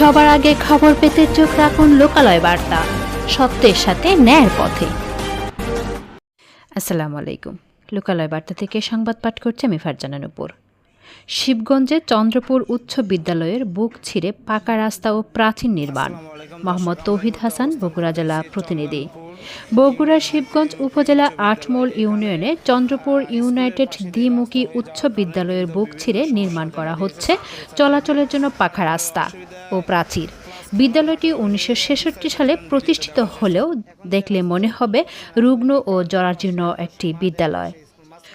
সবার আগে খবর পেতে চোখ রাখুন লোকালয় বার্তা। সত্যের সাথে ন্যায়ের পথে। আসসালামু আলাইকুম। লোকালয় বার্তা থেকে সংবাদ পাঠ করছে আমি ফারজানার উপর শিবগঞ্জে চন্দ্রপুর উচ্চ বিদ্যালয়ের বুক ছিঁড়ে পাকা রাস্তা ও প্রাচীন নির্মাণ। মোহাম্মদ তৌহিদ হাসান বগুড়া জেলা প্রতিনিধি। বগুড়া শিবগঞ্জ উপজেলা আটমোল ইউনিয়নে চন্দ্রপুর ইউনাইটেড দ্বিমুখী উচ্চ বিদ্যালয়ের বুক ছিঁড়ে নির্মাণ করা হচ্ছে চলাচলের জন্য পাখা রাস্তা ও প্রাচীর। বিদ্যালয়টি উনিশশো ছেষট্টি সালে প্রতিষ্ঠিত হলেও দেখলে মনে হবে রুগ্ন ও জরাজীর্ণ একটি বিদ্যালয়।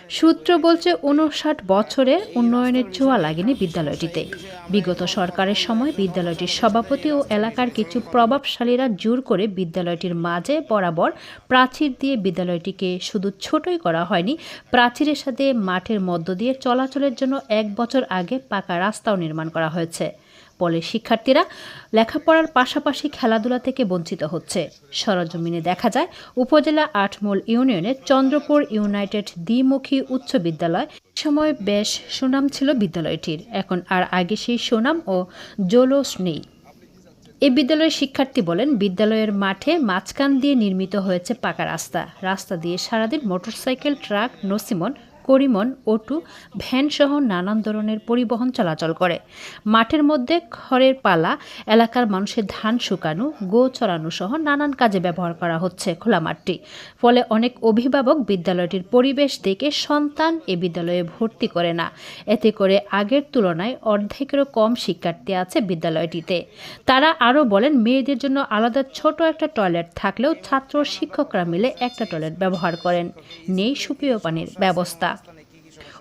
সূত্র বলছে উনষাট বছরে উন্নয়নের ছোঁয়া লাগেনি বিদ্যালয়টিতে। বিগত সরকারের সময় বিদ্যালয়টির সভাপতি ও এলাকার কিছু প্রভাবশালীরা জোর করে বিদ্যালয়টির মাঝে বরাবর প্রাচীর দিয়ে বিদ্যালয়টিকে শুধু ছোটই করা হয়নি, প্রাচীরের সাথে মাঠের মধ্য দিয়ে চলাচলের জন্য এক বছর আগে পাকা রাস্তাও নির্মাণ করা হয়েছে। ফলে শিক্ষার্থীরা লেখাপড়ার পাশাপাশি খেলাধুলা থেকে বঞ্চিত হচ্ছে। সরজমিনে দেখা যায়, উপজেলা আটমোল ইউনিয়নে চন্দ্রপুর ইউনাইটেড দ্বিমুখী উচ্চ বিদ্যালয় সময় বেশ সুনাম ছিল বিদ্যালয়টির। এখন আর আগে সেই সুনাম ও জোলস নেই। এই বিদ্যালয়ের শিক্ষার্থী বলেন, বিদ্যালয়ের মাঠে মাঝখান দিয়ে নির্মিত হয়েছে পাকা রাস্তা। রাস্তা দিয়ে সারাদিন মোটরসাইকেল, ট্রাক, নসিমন করিমন অটু ভ্যানসহ নানান ধরনের পরিবহন চলাচল করে। মাঠের মধ্যে খড়ের পালা, এলাকার মানুষের ধান শুকানো, গো চড়ানো সহ নানান কাজে ব্যবহার করা হচ্ছে খোলা মাঠটি। ফলে অনেক অভিভাবক বিদ্যালয়টির পরিবেশ দেখে সন্তান এ বিদ্যালয়ে ভর্তি করে না। এতে করে আগের তুলনায় অর্ধেকেরও কম শিক্ষার্থী আছে বিদ্যালয়টিতে। তারা আরও বলেন, মেয়েদের জন্য আলাদা ছোট একটা টয়লেট থাকলেও ছাত্র শিক্ষকরা মিলে একটা টয়লেট ব্যবহার করেন। নেই সুপেয় পানির ব্যবস্থা।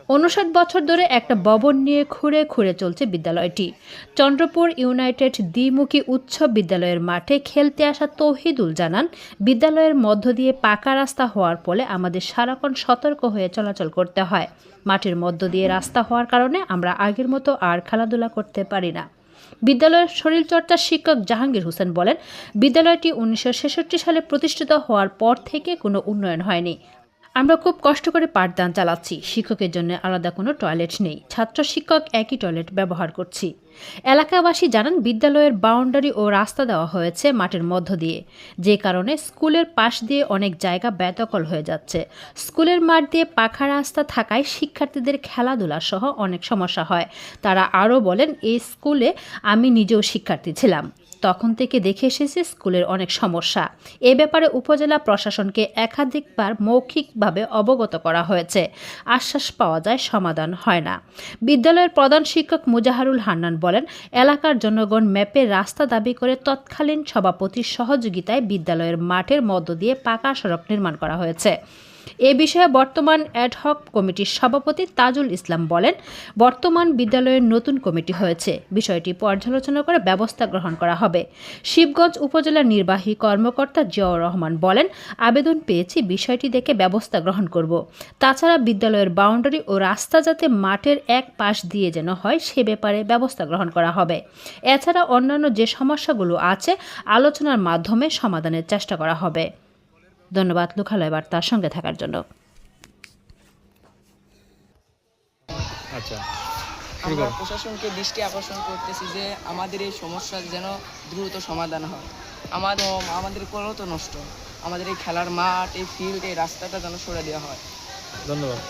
উনষাট বছর ধরে একটা ভবন নিয়ে খুঁড়ে খুঁড়ে চলছে বিদ্যালয়টি। চন্দ্রপুর ইউনাইটেড দ্বিমুখী উচ্চ বিদ্যালয়ের মাঠে খেলতে আসা তৌহিদুল জানান, বিদ্যালয়ের মধ্য দিয়ে পাকা রাস্তা হওয়ার ফলে আমাদের সারাক্ষণ সতর্ক হয়ে চলাচল করতে হয়। মাঠের মধ্য দিয়ে রাস্তা হওয়ার কারণে আমরা আগের মতো আর খেলাধুলা করতে পারি না। বিদ্যালয়ের শরীরচর্চার শিক্ষক জাহাঙ্গীর হোসেন বলেন, বিদ্যালয়টি উনিশশো ছেষট্টি সালে প্রতিষ্ঠিত হওয়ার পর থেকে কোনো উন্নয়ন হয়নি। আমরা খুব কষ্ট করে পাঠদান চালাচ্ছি। শিক্ষকের জন্য আলাদা কোনো টয়লেট নেই। ছাত্র শিক্ষক একই টয়লেট ব্যবহার করছি। এলাকাবাসী জানান, বিদ্যালয়ের বাউন্ডারি ও রাস্তা দেওয়া হয়েছে মাঠের মধ্য দিয়ে। যে কারণে স্কুলের পাশ দিয়ে অনেক জায়গা বেদখল হয়ে যাচ্ছে। স্কুলের মাঠ দিয়ে পাখা রাস্তা থাকায় শিক্ষার্থীদের খেলাধুলা সহ অনেক সমস্যা হয়। তারা আরও বলেন, এই স্কুলে আমি নিজেও শিক্ষার্থী ছিলাম। তখন থেকে দেখে এসেছি স্কুলের অনেক সমস্যা। এ ব্যাপারে উপজেলা প্রশাসনকে একাধিকবার মৌখিকভাবে অবগত করা হয়েছে। আশ্বাস পাওয়া যায়, সমাধান হয় না। বিদ্যালয়ের প্রধান শিক্ষক মুজাহারুল হান্নান বলেন, এলাকার জনগণ ম্যাপে রাস্তা দাবি করে তৎকালীন সভাপতির সহযোগিতায় বিদ্যালয়ের মাঠের মধ্য দিয়ে পাকা সড়ক নির্মাণ করা হয়েছে। এ বিষয়ে বর্তমান অ্যাডহক কমিটির সভাপতি তাজুল ইসলাম বলেন, বর্তমান বিদ্যালয়ের নতুন কমিটি হয়েছে। বিষয়টি পর্যালোচনা করে ব্যবস্থা গ্রহণ করা হবে। শিবগঞ্জ উপজেলার নির্বাহী কর্মকর্তা জিয়াউর রহমান বলেন, আবেদন পেয়েছি, বিষয়টি দেখে ব্যবস্থা গ্রহণ করব। তাছাড়া বিদ্যালয়ের বাউন্ডারি ও রাস্তা যাতে মাঠের এক পাশ দিয়ে যেন হয়, সে ব্যাপারে ব্যবস্থা গ্রহণ করা হবে। এছাড়া অন্যান্য যে সমস্যাগুলো আছে, আলোচনার মাধ্যমে সমাধানের চেষ্টা করা হবে। ধন্যবাদ লোকালয় বার্তার সঙ্গে থাকার জন্য। আচ্ছা আমরা প্রশাসনকে দৃষ্টি আকর্ষণ করতেছি যে আমাদের এই সমস্যার যেন দ্রুত সমাধান হয়। আমাদের আমাদের কোনো তো নষ্ট। আমাদের এই খেলার মাঠ এই ফিল্ড এই রাস্তাটা যেন সরে দেওয়া হয়। ধন্যবাদ।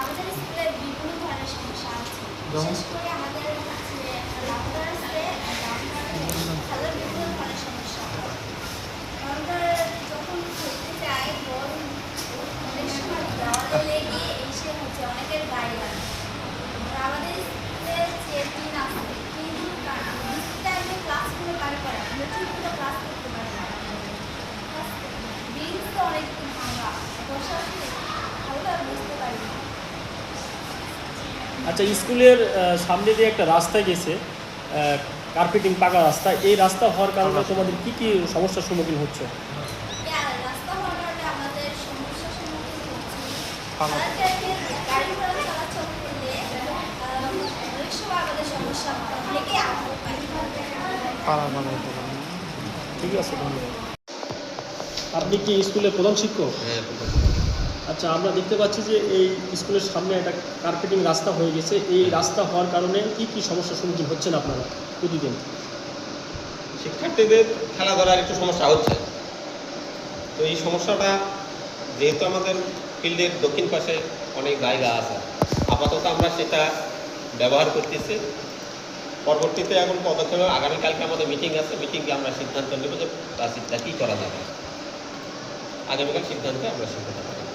আমাদের স্কুলে বিভিন্ন ধরনের সমস্যা আছে বিশেষ করে আমাদের কাছে ডাক্তার আছে খেলার বিভিন্ন ধরনের সমস্যা আমরা যখন খেলতে যাই বল অনেক সময় দেওয়ালে লেগে এসে হচ্ছে অনেকের গায়ে লাগে আর আমাদের স্কুলে যে টিন আছে টিনগুলো টাইমে ক্লাসগুলো কার করে আমরা ঠিকমতো ক্লাস করতে পারি না। বিল তো অনেক ভাঙা বসে ভালোভাবে বুঝতে পারি না। আচ্ছা স্কুলের সামনে দিয়ে একটা রাস্তা গেছে কার্পেটিং পাকা রাস্তা। এই রাস্তা হওয়ার কারণে তোমাদের কি কি সমস্যার সম্মুখীন হচ্ছে? হ্যাঁ, ঠিক আছে ধন্যবাদ। আপনি কি স্কুলের প্রধান শিক্ষক? আচ্ছা আমরা দেখতে পাচ্ছি যে এই স্কুলের সামনে একটা কার্পেটিং রাস্তা হয়ে গেছে। এই রাস্তা হওয়ার কারণে কি কি সমস্যার সম্মুখীন হচ্ছেন আপনারা প্রতিদিন? শিক্ষার্থীদের খেলাধুলার একটু সমস্যা হচ্ছে। তো এই সমস্যাটা যেহেতু আমাদের ফিল্ডের দক্ষিণ পাশে অনেক জায়গা আছে আপাতত আমরা সেটা ব্যবহার করতেছি। পরবর্তীতে এখন পদক্ষেপ আগামীকালকে আমাদের মিটিং আছে মিটিংকে আমরা সিদ্ধান্ত নেব যে প্লাস্টিকটা কী করা যাবে। আগামীকাল সিদ্ধান্তে আমরা সিদ্ধান্ত নেব।